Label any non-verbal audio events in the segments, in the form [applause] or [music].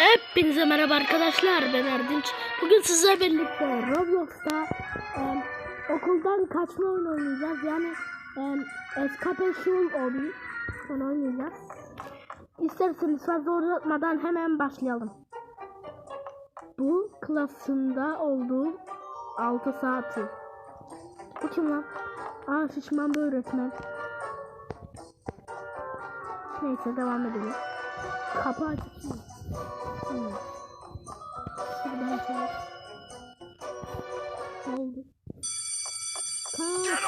Hepinize merhaba arkadaşlar ben Erdinç. Bugün sizlerle birlikte Roblox'ta em, okuldan kaçma oyunu oynayacağız. Yani em, Escape Show oyunu oynayacağız. İsterseniz fazla uzatmadan hemen başlayalım. Bu klasında olduğum 6 saati. Bu kim lan? Aa şişman bir öğretmen. Neyse devam edelim. Kapı açık oldu? Kaç.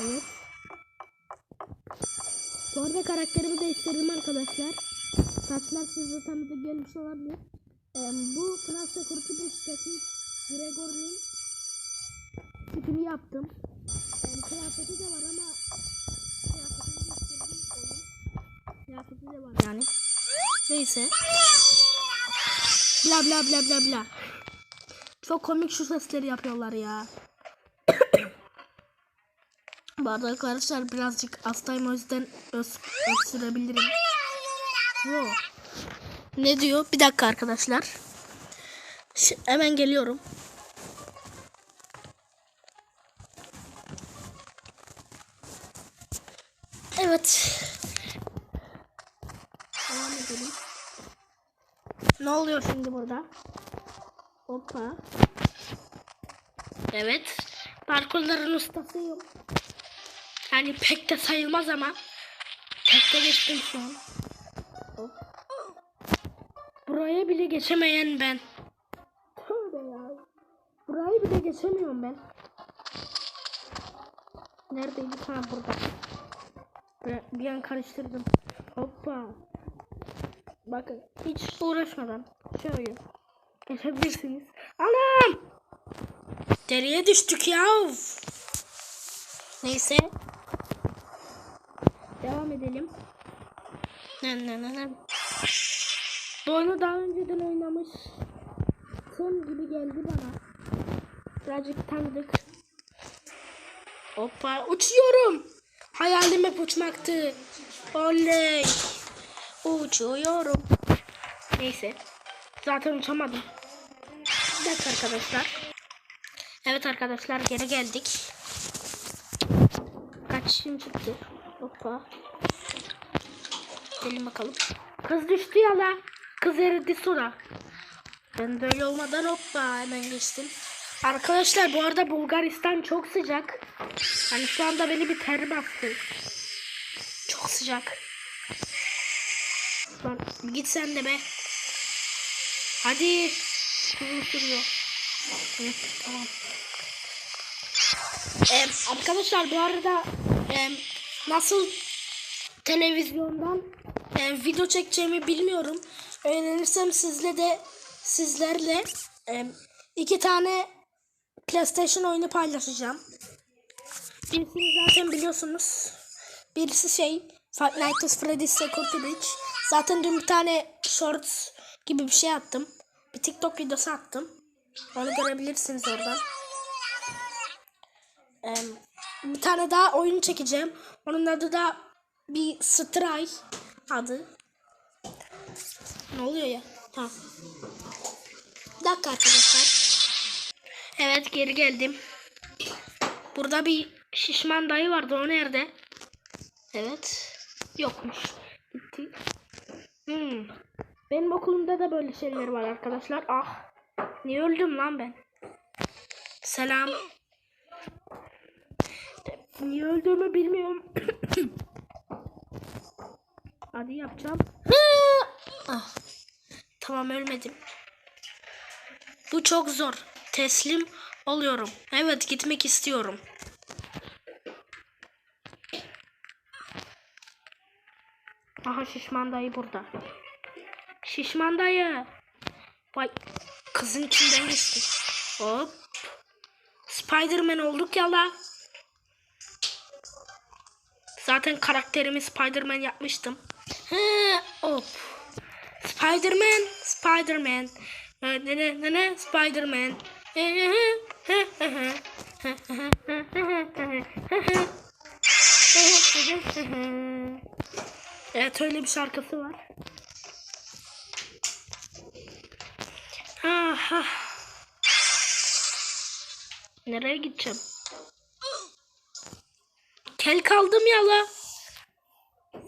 Evet. Bu arada karakterimi değiştirdim arkadaşlar. Saçlar size tanıdık gelmiş olabilir. Ee, bu Security Bridge'deki Gregory'nin tipini yaptım. Yani kıyafeti de var ama kıyafetini değiştirdim onun. Kıyafeti de var yani. Neyse. Bla bla bla bla bla. Çok komik şu sesleri yapıyorlar ya. [coughs] Bu arada arkadaşlar birazcık hastayım o yüzden öz, öksürebilirim. Wow. Ne diyor? Bir dakika arkadaşlar. Ş- hemen geliyorum. Evet. Devam edelim. Ne oluyor şimdi burada? Hoppa. Evet. Parkurların ustasıyım. Yani pek de sayılmaz ama. Pek de geçtim şu an. Hop. Buraya bile geçemeyen ben. Tövbe ya. Burayı bile geçemiyorum ben. Neredeydi? Ha burada. Bir, bir an karıştırdım. Hoppa. Bakın hiç uğraşmadan şöyle geçebilirsiniz. Anam! Deriye düştük ya. Neyse. Devam edelim. Ne ne ne ne. Bu oyunu daha önceden oynamış. Son gibi geldi bana. Birazcık tanıdık. Hoppa uçuyorum. Hayalim hep uçmaktı. Oley. Uçuyorum. Neyse. Zaten uçamadım. Dakika arkadaşlar. Evet arkadaşlar geri geldik. Kaç şimdi çıktı? Hoppa. Gelin bakalım. Kız düştü ya la. Kız eridi sonra. Ben böyle olmadan hoppa hemen geçtim. Arkadaşlar bu arada Bulgaristan çok sıcak. Hani şu anda beni bir ter bastı. Çok sıcak. Lan git sen de be. Hadi. Sürüyor. Hı, tamam. Ee, arkadaşlar bu arada e, nasıl televizyondan e, video çekeceğimi bilmiyorum. Öğrenirsem sizle de sizlerle e, iki tane PlayStation oyunu paylaşacağım. Birisini zaten biliyorsunuz. Birisi şey Five Nights at Freddy's Security Breach. Zaten dün bir tane shorts gibi bir şey attım. Bir TikTok videosu attım. Onu görebilirsiniz oradan. Ee, bir tane daha oyun çekeceğim. Onun adı da bir Stray adı. Ne oluyor ya? Ha. Bir dakika arkadaşlar. Evet geri geldim. Burada bir şişman dayı vardı. O nerede? Evet. Yokmuş. Gitti. Hmm. Benim okulumda da böyle şeyler var arkadaşlar. Ah. Niye öldüm lan ben? Selam. Niye öldüğümü bilmiyorum. [coughs] Hadi yapacağım. [coughs] ah. Tamam ölmedim. Bu çok zor. Teslim oluyorum. Evet gitmek istiyorum. Aha şişman dayı burada. Şişman dayı. Vay kızın içinden geçti. Hop. Spiderman olduk ya la. Zaten karakterimi Spiderman yapmıştım. He, hop. Spiderman, Spiderman. Ne ne ne Spiderman. Evet öyle bir şarkısı var. Aha. Nereye gideceğim? Kel kaldım ya la.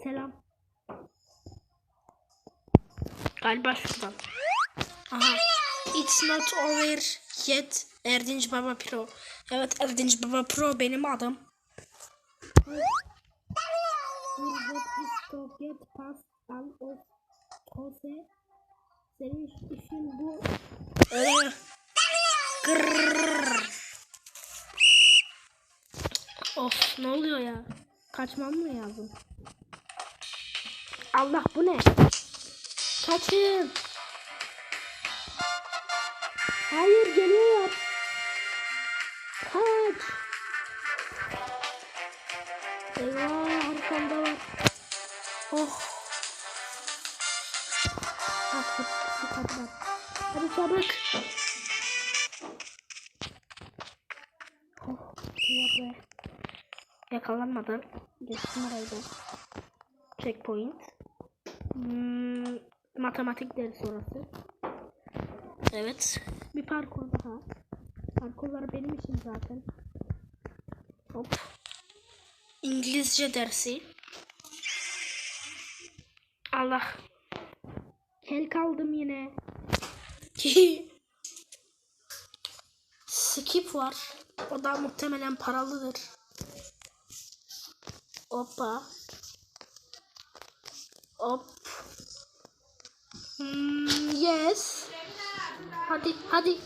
Selam. Galiba şuradan. Aha. It's not over yet. Erdinç Baba Pro. Evet Erdinç Baba Pro benim adım. Senin işin bu. Ee, Grrrr. Of ne oluyor ya? Kaçmam mı lazım? Allah bu ne? Kaçın. Hayır geliyor. Kaç. Hadi çabuk. Oh, be. Yakalanmadan geçtim orayı. Checkpoint. Hmm, matematik dersi orası. Evet. Bir parkur daha. Parkurlar benim için zaten. Hop. İngilizce dersi. Allah. Kel kaldım yine. Skip var. O da muhtemelen paralıdır. Hoppa. Hop. Hmm, yes. Hadi hadi.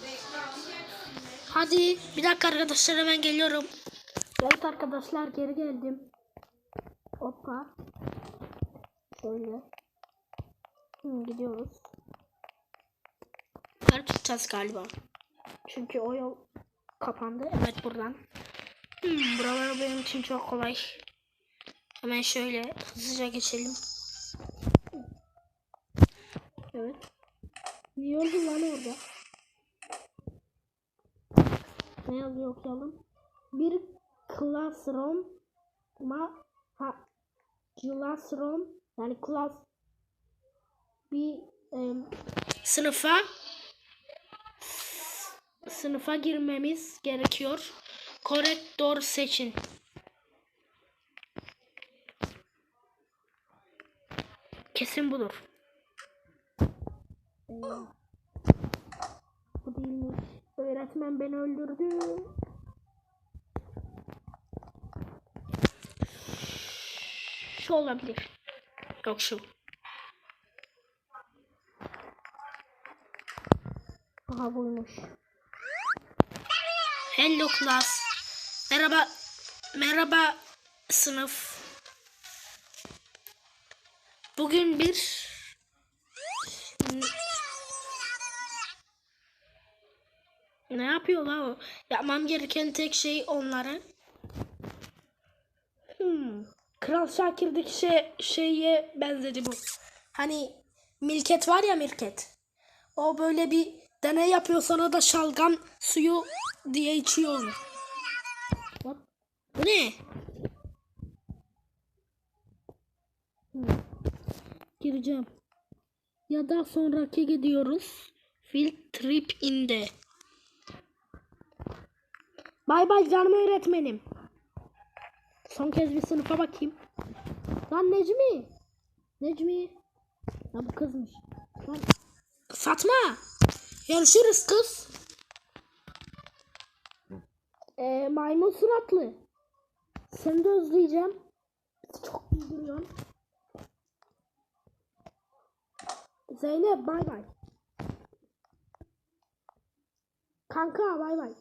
Hadi. Bir dakika arkadaşlar hemen geliyorum. Evet arkadaşlar geri geldim. Hoppa. Şöyle. Hmm, gidiyoruz. Yukarı çıkacağız galiba. Çünkü o yol kapandı. Evet buradan. Hmm, buralar benim için çok kolay. Hemen şöyle hızlıca geçelim. Evet. Niye oldu lan orada? Ne yazıyor okuyalım. Bir classroom ma ha classroom yani class bir em, sınıfa sınıfa girmemiz gerekiyor. Door seçin. Kesin budur. Bu değilmiş. Öğretmen beni öldürdü. Şu olabilir. Yok şu. Aha buymuş. Hello class. Merhaba. Merhaba sınıf. Bugün bir ne yapıyor la o? Yapmam gereken tek şey onları. Hmm. Kral Şakir'deki şey, şeye benzedi bu. Hani Milket var ya Milket. O böyle bir deney yapıyor sonra da şalgam suyu diye içiyor onu. Hop. Bu ne? Gireceğim. Ya da sonraki gidiyoruz. Field trip inde. Bay bay canım öğretmenim. Son kez bir sınıfa bakayım. Lan Necmi. Necmi. Ya bu kızmış. Lan. Fatma. Görüşürüz kız. Ee, maymun suratlı. Seni de özleyeceğim. Çok iyi duruyorsun. Zeynep bay bay. Kanka bay bay.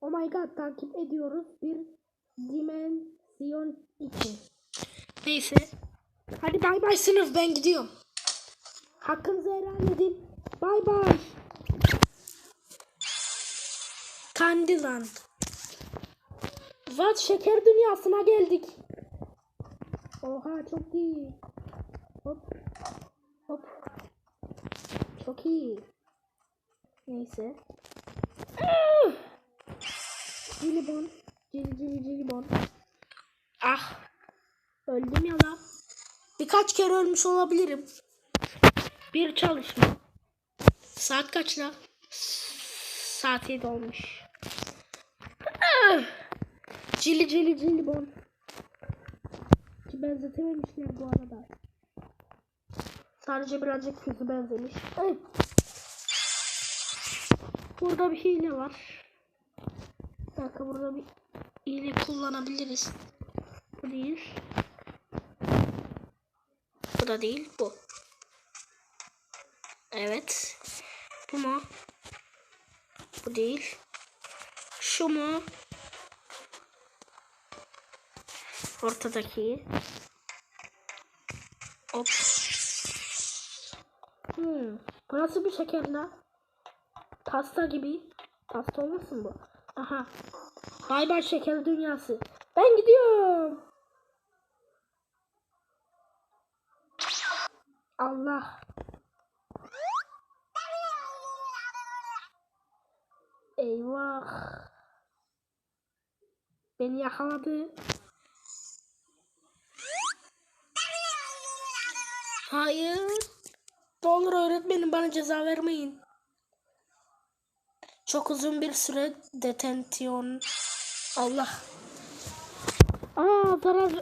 Oh my god takip ediyoruz bir dimensiyon için. Neyse. Hadi bay bay sınıf ben gidiyorum. Hakkınızı helal edin. Bay bay. Candyland. What şeker dünyasına geldik. Oha çok iyi. Hop. Hop. Çok iyi. Neyse. Ah! Jelibon. Jeli jeli jelibon. Ah. Öldüm ya lan. Birkaç kere ölmüş olabilirim. Bir çalışma. Saat kaç la? Saat 7 olmuş. Ah! Cili cili cili bon. Ki benzetememişler bu arada. Sadece birazcık kötü benzemiş. Ay. Burada bir hile var. Bir dakika burada bir hile kullanabiliriz. Bu değil. Bu da değil. Bu. Evet. Bu mu? Bu değil. Şu mu? Ortadaki. Hop. Hmm. Bu nasıl bir şeker la? Pasta gibi. Pasta olmasın bu? Aha. Bay bay şeker dünyası. Ben gidiyorum. Allah. Eyvah. Beni yakaladı. Hayır. Ne olur öğretmenim bana ceza vermeyin. Çok uzun bir süre detensiyon. Allah. Aa zarar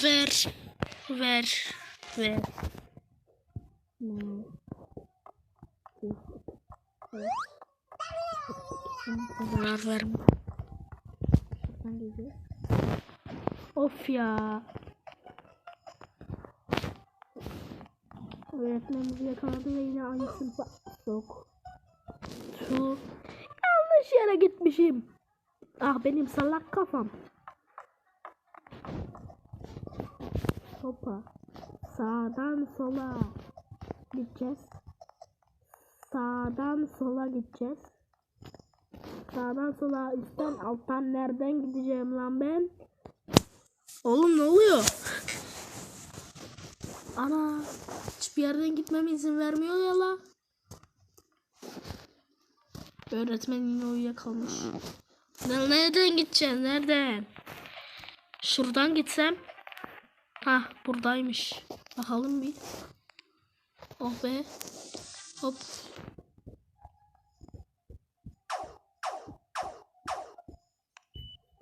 ver. Ver. Ver. Zarar verme. Of ya. Öğretmenimizi yakaladı ve yine aynı sınıfa sok. Şu yanlış yere gitmişim. Ah benim salak kafam. Sopa. Sağdan sola gideceğiz. Sağdan sola gideceğiz. Sağdan sola üstten alttan nereden gideceğim lan ben? Oğlum ne oluyor? Ana hiçbir yerden gitmeme izin vermiyor ya la. Öğretmen yine uyuyakalmış. Ne- Nereden gideceğim? Nereden? Şuradan gitsem. Ha buradaymış. Bakalım bir. Oh be. Hop.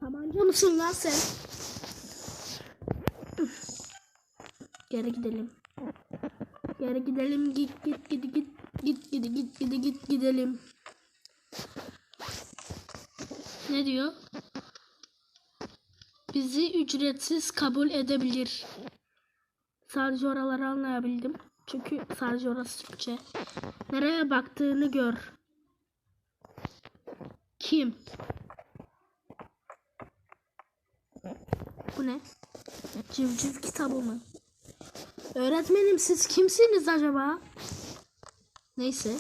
Tabanca mısın lan sen? Geri gidelim. Geri gidelim. Git git git git. Git git git git git gidelim. Ne diyor? Bizi ücretsiz kabul edebilir. Sadece oraları anlayabildim. Çünkü sadece orası Türkçe. Nereye baktığını gör. Kim? Bu ne? Civciv kitabı mı? Öğretmenim siz kimsiniz acaba? Neyse.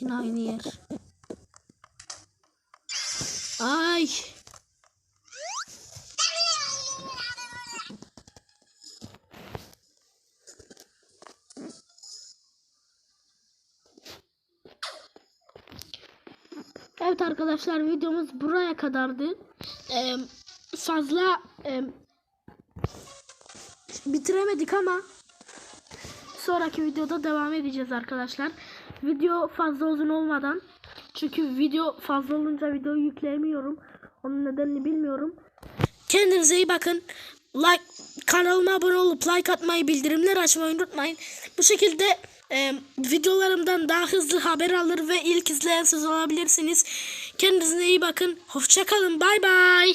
Yine aynı yer. Ay. Evet arkadaşlar videomuz buraya kadardı. Ee, fazla e, bitiremedik ama sonraki videoda devam edeceğiz arkadaşlar. Video fazla uzun olmadan çünkü video fazla olunca videoyu yükleyemiyorum. Onun nedenini bilmiyorum. Kendinize iyi bakın. Like kanalıma abone olup like atmayı, bildirimler açmayı unutmayın. Bu şekilde e, videolarımdan daha hızlı haber alır ve ilk izleyen siz olabilirsiniz. Kendinize iyi bakın. Hoşça kalın. Bay bay.